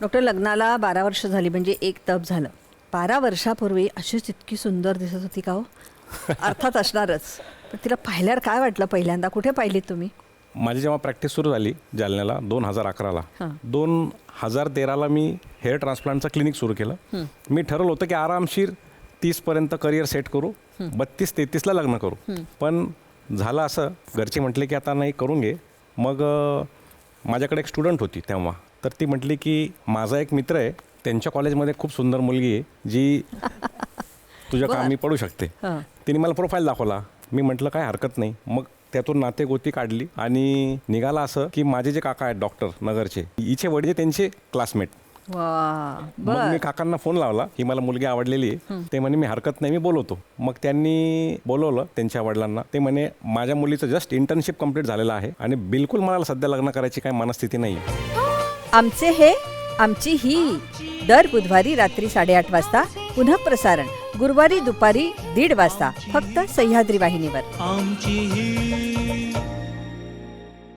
Doctor लग्नाला बारा वर्ष झाली म्हणजे एक तप झालं. बारा वर्षापूर्वी अशीच इतकी सुंदर दिसत होती का हो? अर्थात असणारच. पण तिला पाहिल्यावर काय वाटलं पहिल्यांदा? कुठे पाहिलीत तुम्ही? माझी जेव्हा प्रॅक्टिस सुरू झाली जालन्याला दोन हजार अकराला हां. दोन हजार तेराला मी हेअर ट्रान्सप्लांटचं क्लिनिक सुरू केलं. मी ठरवलं होतं की आरामशीर तीसपर्यंत करिअर सेट करू बत्तीस तेहतीसला लग्न करू. पण झालं असं. घरचे म्हटले की आता नाही करून घे. मग माझ्याकडे एक स्टुडंट होती तेव्हा. तर ती म्हटली की माझा एक मित्र आहे त्यांच्या कॉलेजमध्ये खूप सुंदर मुलगी आहे जी तुझ्या. कामी पडू शकते. तिने मला प्रोफाईल दाखवला. मी म्हटलं काय हरकत नाही. मग त्यातून नाते गोती काढली आणि निघाला असं की माझे जे काका आहेत डॉक्टर नगरचे हिचे वडील त्यांचे क्लासमेट वा. मग मी काकांना फोन लावला की मला मुलगी आवडलेली आहे. ते म्हणे मी हरकत नाही मी बोलवतो. मग त्यांनी बोलवलं त्यांच्या वडिलांना. ते म्हणे माझ्या मुलीचं जस्ट इंटर्नशिप कंप्लीट झालेलं आहे आणि बिलकुल मला सध्या लग्न करायची काही मनस्थिती नाही आहे आमचे हे आमची ही दर बुधवारी रात्री साडेआठ वाजता पुन्हा प्रसारण गुरुवारी दुपारी दीड वाजता फक्त सह्याद्री वाहिनीवर. आमची ही